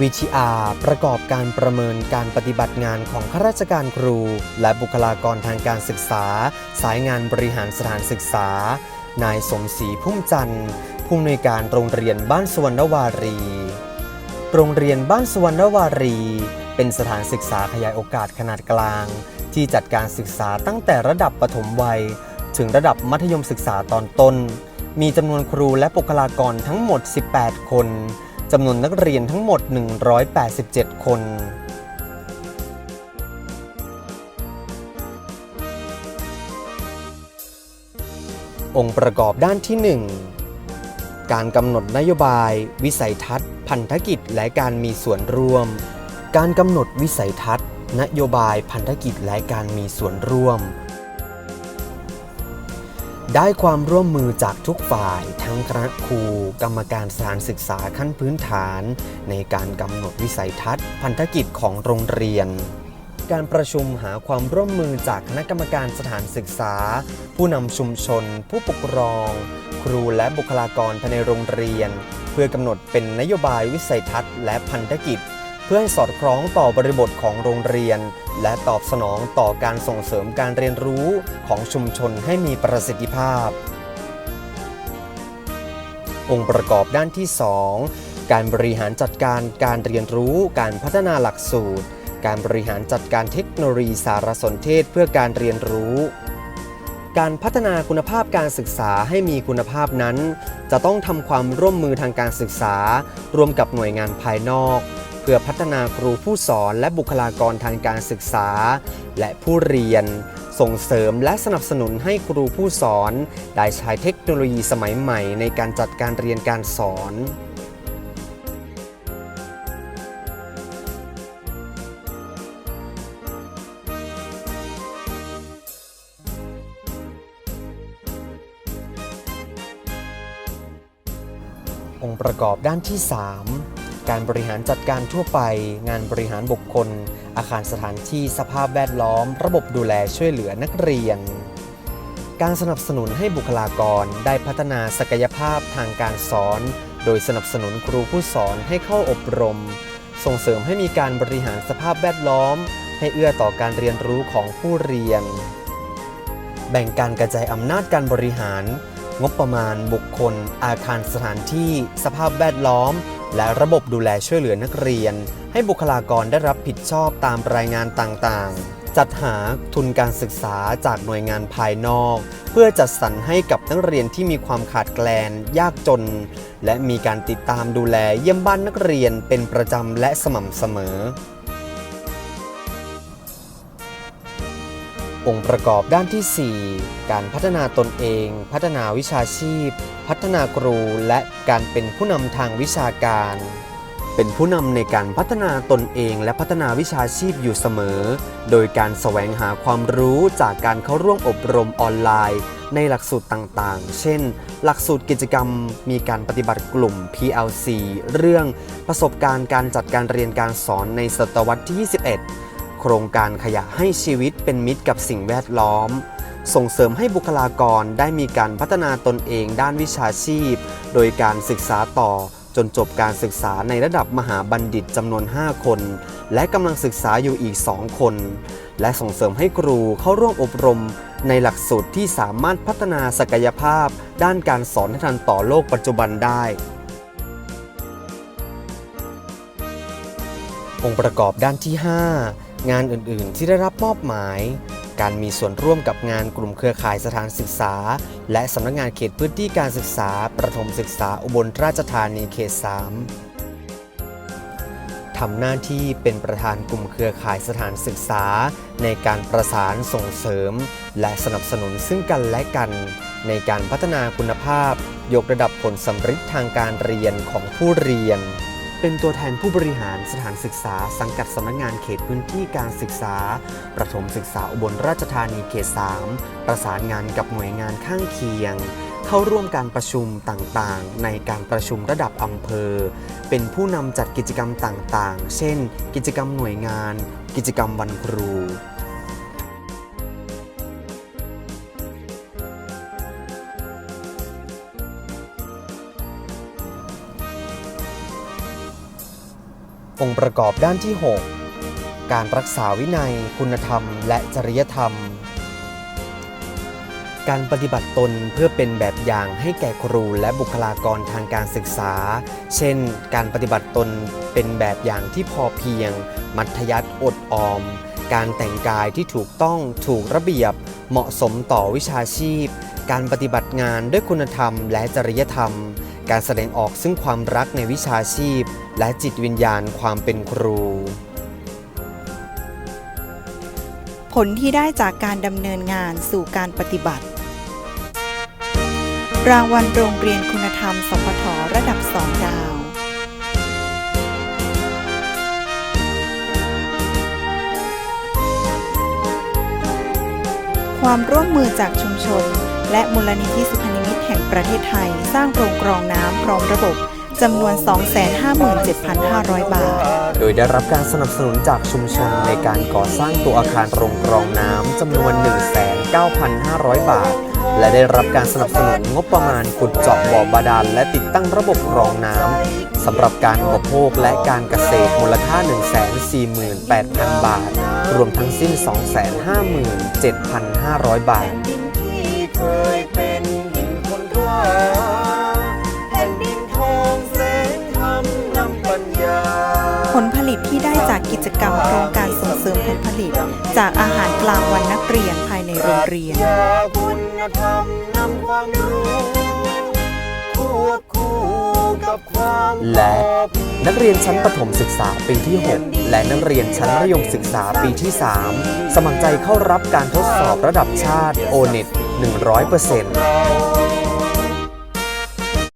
VTR ประกอบการประเมินการปฏิบัติงานของข้าราชการครู และบุคลากรทางการศึกษา สายงานบริหารสถานศึกษา นายสมศรีพุ่มจันทร์ผู้อำนวยการโรงเรียนบ้านสวรรณวารี โรงเรียนบ้านสวรรณวารี เป็นสถานศึกษาขยายโอกาสขนาดกลาง ที่จัดการศึกษาตั้งแต่ระดับปฐมวัย ถึงระดับมัธยมศึกษาตอนต้น มีจำนวนครูและบุคลากรทั้งหมด 18 คน จำนวนนักเรียนทั้งหมด 187 คน องค์ประกอบด้านที่ 1 การกำหนดนโยบาย วิสัยทัศน์ พันธกิจและการมีส่วนร่วม การกำหนดวิสัยทัศน์ นโยบายพันธกิจและการมีส่วนร่วม ได้ความร่วมมือจากทุกฝ่ายทั้งคณะครู กรรมการสถานศึกษาขั้นพื้นฐาน ในการกำหนดวิสัยทัศน์ พันธกิจของโรงเรียน การประชุมหาความร่วมมือจากคณะกรรมการสถานศึกษา ผู้นำชุมชน ผู้ปกครอง ครูและบุคลากรภายในโรงเรียน เพื่อกำหนดเป็นนโยบายวิสัยทัศน์ และพันธกิจ เพื่อให้สอดคล้องต่อบริบทของโรงเรียน และตอบสนองต่อการส่งเสริมการเรียนรู้ของชุมชนให้มีประสิทธิภาพ องค์ประกอบด้านที่ 2 การบริหารจัดการการเรียนรู้ การพัฒนาหลักสูตร การบริหารจัดการเทคโนโลยีสารสนเทศเพื่อการเรียนรู้การพัฒนาคุณภาพการศึกษาให้มีคุณภาพนั้น จะต้องทำความร่วมมือทางการศึกษา ร่วมกับหน่วยงานภายนอก เพื่อพัฒนาครูผู้สอนและบุคลากรทางการศึกษา และผู้เรียน ส่งเสริมและสนับสนุนให้ครูผู้สอน ได้ใช้เทคโนโลยีสมัยใหม่ในการจัดการเรียนการสอนองค์ประกอบด้านที่ 3 การบริหารจัดการทั่วไป งานบริหารบุคคล อาคารสถานที่สภาพแวดล้อม ระบบดูแลช่วยเหลือนักเรียน การสนับสนุนให้บุคลากรได้พัฒนาศักยภาพทางการสอน โดยสนับสนุนครูผู้สอนให้เข้าอบรม ส่งเสริมให้มีการบริหารสภาพแวดล้อม ให้เอื้อต่อการเรียนรู้ของผู้เรียน แบ่งการกระจายอำนาจการบริหาร งบประมาณบุคคล อาคารสถานที่ สภาพแวดล้อม และระบบดูแลช่วยเหลือนักเรียน ให้บุคลากรได้รับผิดชอบตามรายงานต่างๆ จัดหาทุนการศึกษาจากหน่วยงานภายนอก เพื่อจัดสรรให้กับนักเรียนที่มีความขาดแคลน ยากจน และมีการติดตามดูแลเยี่ยมบ้านนักเรียนเป็นประจำและสม่ำเสมอ องค์ประกอบด้านที่ 4 การพัฒนาตนเอง พัฒนาวิชาชีพ พัฒนาครู และการเป็นผู้นำทางวิชาการ เป็นผู้นำในการพัฒนาตนเองและพัฒนาวิชาชีพอยู่เสมอ โดยการแสวงหาความรู้จากการเข้าร่วมอบรมออนไลน์ ในหลักสูตรต่างๆ เช่น หลักสูตรกิจกรรม มีการปฏิบัติกลุ่ม PLC เรื่องประสบการณ์การจัดการเรียนการสอนในศตวรรษที่ 21 ครงการขยะให้ชีวิตเป็นมิตรกับสิ่งแวดล้อม ส่งเสริมให้บุคลากรได้มีการพัฒนาตนเองด้านวิชาชีพ โดยการศึกษาต่อจนจบการศึกษาในระดับมหาบัณฑิตจำนวน 5 คน และกำลังศึกษาอยู่อีก 2 คน และส่งเสริมให้ครูเข้าร่วมอบรม ในหลักสูตรที่สามารถพัฒนาศักยภาพ ด้านการสอนให้ทันต่อโลกปัจจุบันได้ องค์ประกอบด้านที่ 5 งานอื่นๆ ที่ได้รับมอบหมาย การมีส่วนร่วมกับงานกลุ่มเครือข่ายสถานศึกษา และสำนักงานเขตพื้นที่การศึกษา ประถมศึกษาอุบลราชธานีเขต 3 ทำหน้าที่เป็นประธานกลุ่มเครือข่ายสถานศึกษา ในการประสานส่งเสริม และสนับสนุนซึ่งกันและกัน ในการพัฒนาคุณภาพ ยกระดับผลสำฤทธิ์ทางการเรียนของผู้เรียน เป็นตัวแทนผู้บริหารสถานศึกษา สังกัดสำนักงานเขตพื้นที่การศึกษา ประถมศึกษาอุบลราชธานีเขต 3 ประสานงานกับหน่วยงานข้างเคียง เข้าร่วมการประชุมต่างๆ ในการประชุมระดับอำเภอ เป็นผู้นำจัดกิจกรรมต่างๆ เช่น กิจกรรมหน่วยงาน กิจกรรมวันครู องค์ประกอบด้านที่ 6 การรักษาวินัย คุณธรรม และจริยธรรม การปฏิบัติตนเพื่อเป็นแบบอย่างให้แก่ครูและบุคลากรทางการศึกษา เช่น การปฏิบัติตนเป็นแบบอย่างที่พอเพียง มัธยัติอดออม การแต่งกายที่ถูกต้องถูกระเบียบ เหมาะสมต่อวิชาชีพ การปฏิบัติงานด้วยคุณธรรมและจริยธรรม การแสดงออกซึ่งความรักในวิชาชีพ และจิตวิญญาณความเป็นครู ผลที่ได้จากการดำเนินงานสู่การปฏิบัติ รางวัลโรงเรียนคุณธรรมสพทระดับ2ดาวความร่วมมือจากชุมชน และมูลนิธิสุพรรณ มิตรแห่งประเทศไทย สร้างโรงกรองน้ำพร้อมระบบจำนวน 257,500 บาท โดยได้รับการสนับสนุนจากชุมชนในการก่อสร้างตัวอาคารโรงกรองน้ำจำนวน 1,9,500 บาท และได้รับการสนับสนุนงบประมาณขุดเจาะบ่อบาดาลและติดตั้งระบบกรองน้ำสำหรับการอุปโภคและการเกษตรมูลค่า 148,000 บาท รวมทั้งสิ้น 257,500 บาท แผ่นดินทองแสงธรรมนำปัญญา ผลผลิตที่ได้จากกิจกรรมโครงการส่งเสริมผลผลิต จากอาหารกลางวันนักเรียนภายในโรงเรียนอย่าคุณธรรมนำความรู้ควบคู่กับความและพอเพียงนักเรียนชั้นประถมศึกษาปีที่ 6 และนักเรียนชั้นมัธยมศึกษาปีที่ 3 สมัครใจเข้ารับการทดสอบระดับชาติ o n e t 100%